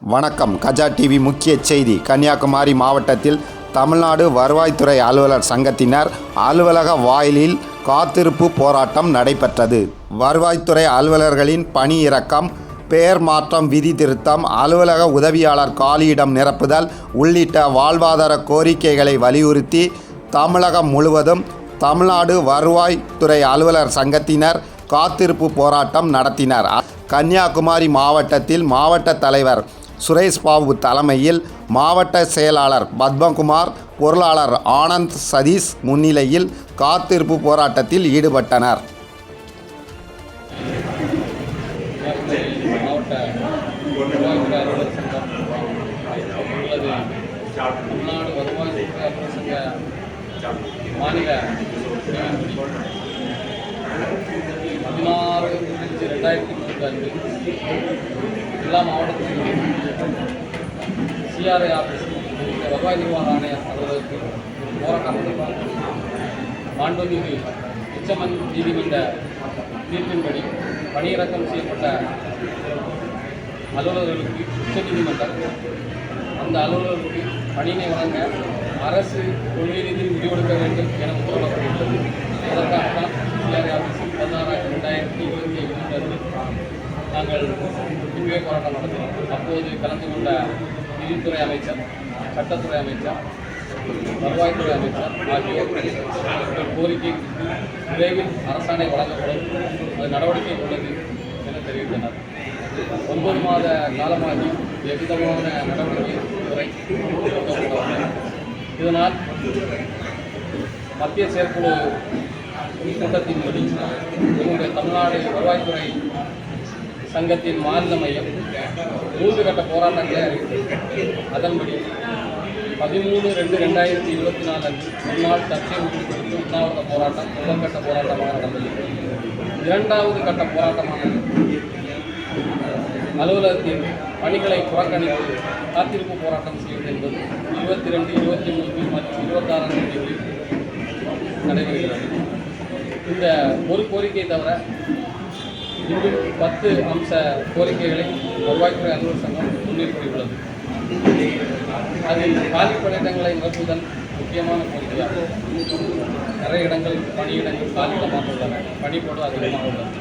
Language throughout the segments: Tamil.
வணக்கம். கஜா டிவி முக்கிய செய்தி. கன்னியாகுமரி மாவட்டத்தில் தமிழ்நாடு வருவாய்த்துறை அலுவலர் சங்கத்தினர் அலுவலக வாயிலில் காத்திருப்பு போராட்டம் நடைபெற்றது. வருவாய்த்துறை அலுவலர்களின் பணியிறக்கம் பெயர் மாற்றம் விதி திருத்தம் அலுவலக உதவியாளர் காலியிடம் நிரப்புதல் உள்ளிட்ட வாழ்வாதார கோரிக்கைகளை வலியுறுத்தி தமிழகம் முழுவதும் தமிழ்நாடு வருவாய்த்துறை அலுவலர் சங்கத்தினர் காத்திருப்பு போராட்டம் நடத்தினர். கன்னியாகுமரி மாவட்டத்தில் மாவட்ட தலைவர் சுரேஷ் பாபு தலைமையில் மாவட்ட செயலாளர் பத்மகுமார் பொருளாளர் ஆனந்த் சதீஷ் முன்னிலையில் காத்திருப்பு போராட்டத்தில் ஈடுபட்டனர். தமிழ்நாடு வருவாய் பிரசங்க சங்க மாநில பதினாறு அஞ்சு ரெண்டாயிரத்தி இருபத்தி அஞ்சு எல்லா மாவட்டத்திலும் சிஆர்ஐ ஆஃபீஸ் வருவாய் நிர்வாக ஆணையர் அலுவலகத்தில் போராட்டம் நடத்தினார் மாண்புமிகு உச்சமன் நீதிமன்ற தீர்ப்பின்படி பணியிறக்கம் செய்யப்பட்ட அலுவலர்களுக்கு உச்சநீதிமன்றம் அந்த அலுவலர்களுக்கு பணியினை வழங்க அரசு கொள்கை ரீதியில் முடிவெடுக்க வேண்டும் என உத்தரவிடப்பட்டுள்ளது. அதற்காக தான் சிஆர்ஐ ஆஃபீஸில் பதினாறாயிரத்தி ரெண்டாயிரத்தி இருபத்தி ஐந்து நாங்கள் உண்மை போராட்டம் நடத்தினோம். அப்போது கலந்து கொண்ட நிதித்துறை அமைச்சர் சட்டத்துறை அமைச்சர் வருவாய்த்துறை அமைச்சர் ஆகியோர் கோரிக்கை விரைவில் அரசாணை வழங்கப்படும். அது நடவடிக்கை உள்ளது என தெரிவித்தனர். ஒன்பது மாத காலமாகி எவ்விதமான நடவடிக்கை இதுவரை எடுக்கப்படவில்லை. இதனால் மத்திய செயற்குழு கூட்டத்தின்படி எங்களுடைய தமிழ்நாடு வருவாய்த்துறை சங்கத்தின் மாநில மையம் மூன்று கட்ட போராட்டங்களை அறிவித்தது அதன்படி பதிமூணு ரெண்டு ரெண்டாயிரத்தி இருபத்தி நாலு அன்று முன்னாள் சர்ச்சை உறுப்பினருக்கு உண்ணாவிரத போராட்டம் முதல் கட்ட போராட்டமாக நடந்தது இரண்டாவது கட்ட போராட்டமானது அலுவலகத்தில் பணிகளை புறக்கணித்து காத்திருப்பு போராட்டம் செய்வது என்பது இருபத்தி ரெண்டு இருபத்தி மூன்று மற்றும் இருபத்தாறாம் தேதிகளில் நடைபெறுகிறது. இந்த ஒரு கோரிக்கை தவிர இன்னும் பத்து அம்ச கோரிக்கைகளை வருவாய்த்துறை அலுவலர் சங்கம் முன்னிறுத்தியுள்ளது. அதில் காலி பணியிடங்களை நிரப்புதல் முக்கியமான கோரிக்கையாகும். நிறைய இடங்கள் பணியிடங்கள் காலியிடமாக உள்ளன. பணிப்போடு அதிகமாக உள்ளது.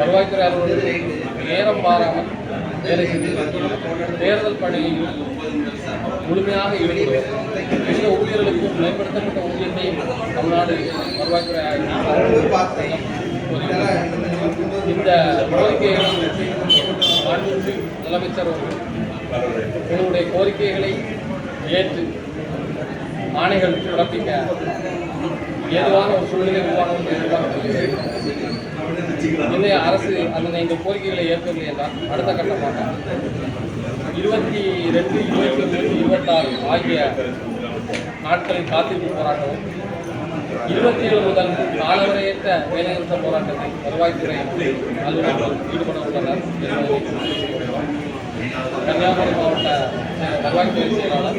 வருவாய்த்துறை அலுவலர்கள் நேரம் பாராமல் வேலை செய்து தேர்தல் பணியில் முழுமையாக ஈடுபடுவர் இந்த ஊழியர்களுக்கும் மேம்படுத்தப்பட்ட ஊதியத்தை தமிழ்நாடு வருவாய்த்துறை இந்த கோரிக்கைகளை மாண்புமிகு முதலமைச்சர் அவர்கள் உங்களுடைய கோரிக்கைகளை ஏற்று ஆணைகள் பிறப்பிக்க ஏதுவான ஒரு சூழ்நிலை உருவாகும் என்று இன்றைய அரசு அந்த எங்கள் கோரிக்கைகளை ஏற்கவில்லை என்றால் அடுத்த கட்டமாக இருபத்தி ரெண்டு இருபத்தி மூணு இருபத்தாறு ஆகிய நாட்களின் காத்திருப்பு போராட்டமும் இருபத்தி ஏழு முதல் காலவரையற்ற வேலைநிறுத்த போராட்டத்தை வருவாய்த்துறை அலுவலர்கள் ஈடுபட உள்ளனர். கன்னியாகுமரி மாவட்ட வருவாய்த்துறை செயலாளர்